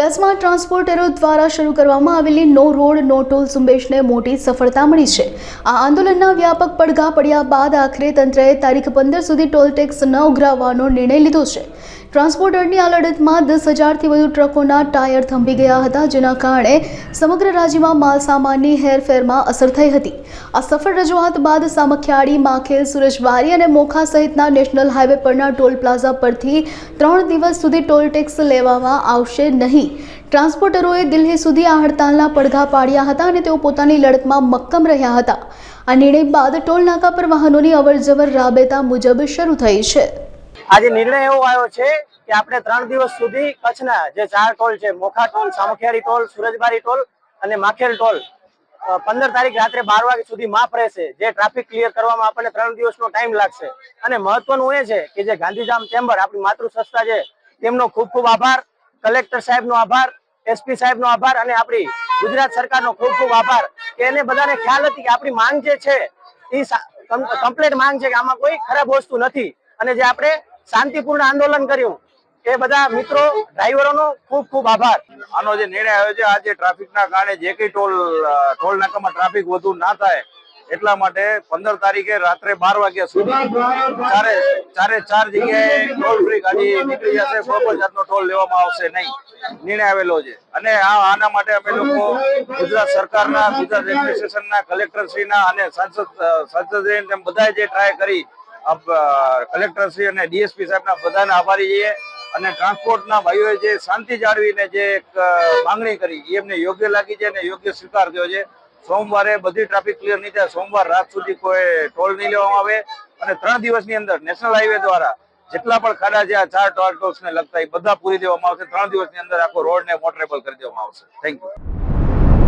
કચ્છમાં ટ્રાન્સપોર્ટરો દ્વારા શરૂ કરવામાં આવેલી નો રોડ, નો ટોલ ઝુંબેશને મોટી સફળતા મળી છે. આ આંદોલનના વ્યાપક પડઘા પડ્યા બાદ આખરે તંત્રએ તારીખ પંદર સુધી ટોલ ટેક્સ ન ઉઘરાવવાનો નિર્ણય લીધો છે. ટ્રાન્સપોર્ટરની આ લડતમાં દસ હજારથી વધુ ટ્રકોના ટાયર થંભી ગયા હતા, જેના કારણે સમગ્ર રાજ્યમાં માલસામાનની હેરફેરમાં અસર થઈ હતી. આ સફળ રજૂઆત બાદ સામખિયાળી, માખેલ, સુરજબારી અને મોખા સહિતના નેશનલ હાઈવે પરના ટોલ પ્લાઝા પરથી ત્રણ દિવસ સુધી ટોલ ટેક્સ લેવામાં આવશે નહીં. ટ્રાન્સપોર્ટરોએ દિલ્હી સુધી આ હડતાલના પડઘા પાડ્યા હતા અને તેઓ પોતાની લડતમાં મક્કમ રહ્યા હતા. આ નિર્ણય બાદ ટોલ નાકા પર વાહનોની અવરજવર રાબેતા મુજબ શરૂ થઈ છે. આજે નિર્ણય એવો આવ્યો છે કે આપણે ત્રણ દિવસ સુધી કચ્છના જે ચાર ટોલ છે, Mokha toll, Samakhiyali toll, Surajbari toll અને માખેલ ટોલ પંદર તારીખ રાત્રે બાર વાગ્યા સુધી માફ રહેશે. જે ટ્રાફિક ક્લિયર કરવામાં આપણને ત્રણ દિવસનો ટાઈમ લાગશે. અને મહત્વનું એ છે કે જે ગાંધીધામ ચેમ્બર, આપણી માતૃ સંસ્થા છે, તેમનો ખૂબ ખૂબ આભાર. કલેક્ટર સાહેબનો આભાર એસપી સાહેબનો આભાર અને આપણી ગુજરાત સરકારનો ખૂબ ખૂબ આભાર કે એને બધાને ખ્યાલ હતી કે આપણી માંગ જે છે એ કમ્પ્લેટ માંગ છે કે આમાં કોઈ ખરાબ વસ્તુ નથી. અને જે આપણે શાંતિપૂર્ણ આંદોલન કર્યું, એ બધા મિત્રો, ડ્રાઈવરોનો ખૂબ ખૂબ આભાર. આનો જે નિર્ણય આવ્યો છે આજે ટ્રાફિકના કારણે જે કઈ ટોલ ટોલ નાકામાં ટ્રાફિક વધુ ના થાય એટલા માટે પંદર તારીખે રાત્રે બાર વાગ્યા સુધી ચારે ચારે ચાર જગ્યાએ ટોલ ફ્રી ગાડી નીકળી જશે. કોઈ પણ જાતનો ટોલ લેવામાં આવશે નહીં. નિર્ણય આવેલો છે. અને આ આના માટે અમે લોકો ગુજરાત સરકારના ગુજરાત એડમિનિસ્ટ્રેશનના કલેક્ટરશ્રીના અને સાંસદ તેમ બધાએ જે ટ્રાય કરી કલેક્ટરશ્રી અને ડીએસપી સાહેબના બધાને આભારી છીએ. અને ટ્રાન્સપોર્ટના ભાઈઓએ જે શાંતિ જાળવીને જે એક માંગણી કરી એ એમને યોગ્ય લાગી છે અને યોગ્ય સ્વીકાર થયો છે. સોમવારે બધી ટ્રાફિક ક્લિયર નહીં થાય. સોમવાર રાત સુધી કોઈ ટોલ નહીં લેવામાં આવે. અને ત્રણ દિવસની અંદર નેશનલ હાઈવે દ્વારા જેટલા પણ ખાડા છે, આ ચાર ટોલ ટોલ્સ ને લગતા એ બધા પૂરી દેવામાં આવશે. ત્રણ દિવસની અંદર આખો રોડ ને મોટરેબલ કરી દેવામાં આવશે. Thank you